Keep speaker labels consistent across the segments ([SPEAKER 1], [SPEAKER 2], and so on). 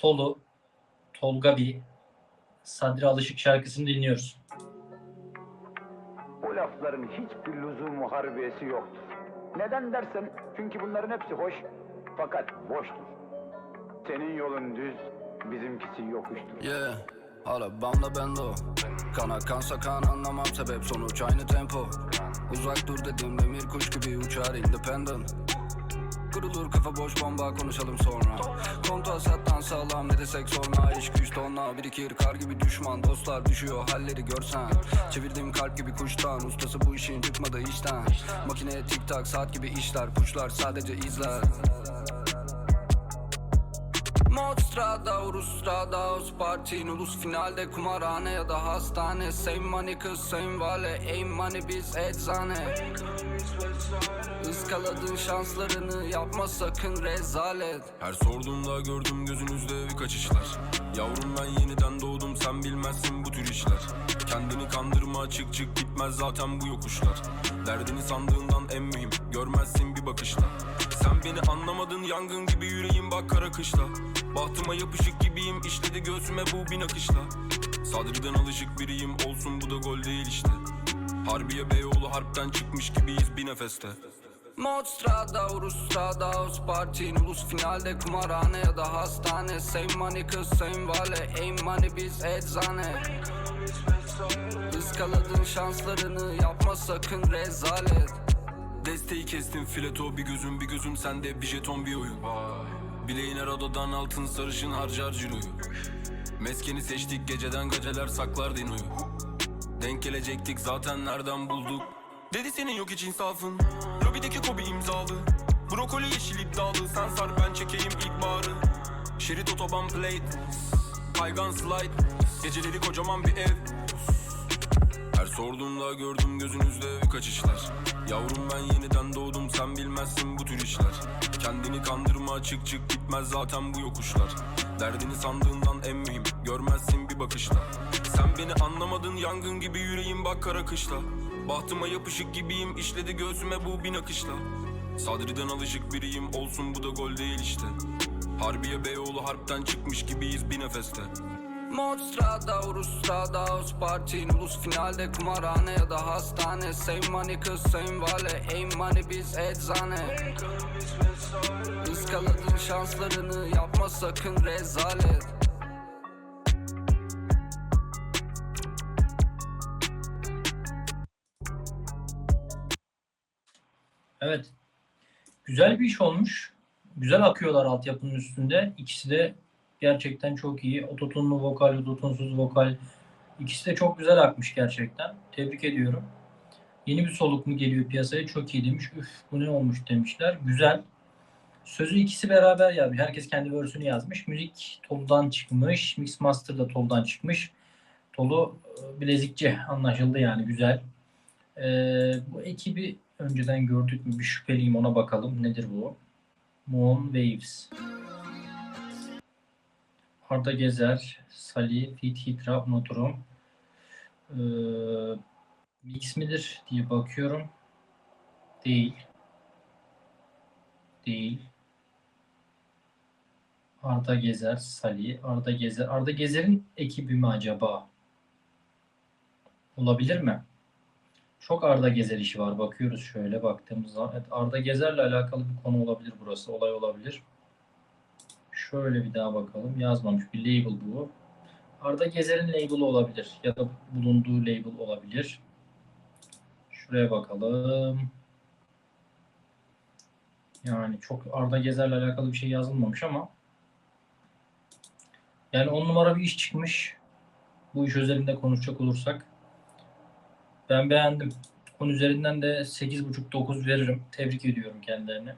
[SPEAKER 1] Tolu, Tolga bir Sadri Alışık şarkısını dinliyoruz.
[SPEAKER 2] Bu lafların hiçbir lüzumu harbiyesi yoktur. Neden dersen çünkü bunların hepsi hoş fakat boştur. Senin yolun düz, bizimkisi yokuştur.
[SPEAKER 3] Yeah, hala bamda bende o Kana kansa kan anlamam sebep sonuç aynı tempo Uzak dur dedim demir kuş gibi uçar independent Kırılır kafa boş bomba konuşalım sonra. Kontra sattan sağlam ne desek sorma İş güç tonla birikir kar gibi düşman. Dostlar düşüyor halleri görsen. Çevirdim kalp gibi kuştan. Ustası bu işin çıkmadı işten. Makine tik tak saat gibi işler Kuşlar sadece izler strada, urus strada, us parti Ulus finalde kumarhane ya da hastane. Same money kız same vale Aim money biz eczane. Iskaladın şanslarını yapma sakın rezalet.
[SPEAKER 4] Her sorduğumda gördüm gözünüzde birkaç işler. Yavrum ben yeniden doğdum sen bilmezsin bu tür işler. Kendini kandırma çık çık gitmez zaten bu yokuşlar. Derdini sandığından en mühim görmezsin bir bakışla. Sen beni anlamadın yangın gibi yüreğim bak kara kışla Bahtıma yapışık gibiyim işledi göğsüme bu bin akışla. Sadriden alışık biriyim olsun bu da gol değil işte. Harbiye Beyoğlu harpten çıkmış gibiyiz bir nefeste.
[SPEAKER 3] Mod strada, urus strada, Ulus finalde kumarhane ya da hastane. Same money kız same vale Aim money biz eczane. Iskaladın şanslarını yapma sakın rezalet.
[SPEAKER 4] Desteği kestim fileto bir gözüm bir gözüm sende bir jeton bir oyun Bileğine radodan altın sarışın harcar ciroyu Meskeni seçtik geceden geceler saklar dinoyu. Denk gelecektik zaten nereden bulduk? Dedi senin yok hiç insafın. Lobideki kobi imzalı. Brokoli yeşil iddialı. Sen sar ben çekeyim ilk bağrı Şerit otoban plate. Kaygan slide. Geceleri kocaman bir ev sorduğumda gördüm gözünüzde birkaç işler. Yavrum ben yeniden doğdum sen bilmezsin bu tür işler. Kendini kandırma çık çık gitmez zaten bu yokuşlar. Derdini sandığından en mühim görmezsin bir bakışla. Sen beni anlamadın yangın gibi yüreğim bak kara kışla. Bahtıma yapışık gibiyim işledi göğsüme bu bin akışla. Sadriden alışık biriyim olsun bu da gol değil işte. Harbiye Beyoğlu harpten çıkmış gibiyiz bir nefeste
[SPEAKER 3] Mod strada, urus strada, us parti Ulus finalde kumarhane ya da hastane Same money kız same vale Aim money biz eczane Iskaladın şanslarını yapma sakın rezalet
[SPEAKER 1] Evet. Güzel bir iş olmuş. Güzel akıyorlar altyapının üstünde. İkisi de gerçekten çok iyi. Ototunlu vokal, ototunsuz vokal. İkisi de çok güzel akmış gerçekten. Tebrik ediyorum. Yeni bir soluk mu geliyor piyasaya? Çok iyi demiş. Üf bu ne olmuş demişler. Güzel. Sözü ikisi beraber yazmış. Herkes kendi versiyonu yazmış. Müzik Tolu'dan çıkmış. Mix Master da Tolu'dan çıkmış. Tolu e, bilezikçi anlaşıldı yani güzel. Ee, bu ekibi önceden gördük mü bir şüpheliyim ona bakalım. Nedir bu? Moon Waves. Arda Gezer, Salih, Fit Hitra, unuturum. Ee, mix midir diye bakıyorum. Değil. Değil. Arda Gezer, Salih, Arda Gezer. Arda Gezer'in ekibi mi acaba? Olabilir mi? Çok Arda Gezer işi var. Bakıyoruz şöyle baktığımız zaman. Evet, Arda Gezer'le alakalı bir konu olabilir burası. Olay olabilir. Şöyle bir daha bakalım. Yazmamış bir label bu. Arda Gezer'in label'ı olabilir. Ya da bulunduğu label olabilir. Şuraya bakalım. Yani çok Arda Gezer'le alakalı bir şey yazılmamış ama yani on numara bir iş çıkmış. Bu iş özelinde konuşacak olursak. Ben beğendim. 10 üzerinden de 8.5-9 veririm. Tebrik ediyorum kendilerini.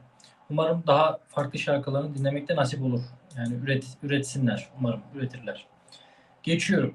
[SPEAKER 1] Umarım daha farklı şarkılarını dinlemekte nasip olur. Yani üret, üretsinler. Umarım üretirler. Geçiyorum.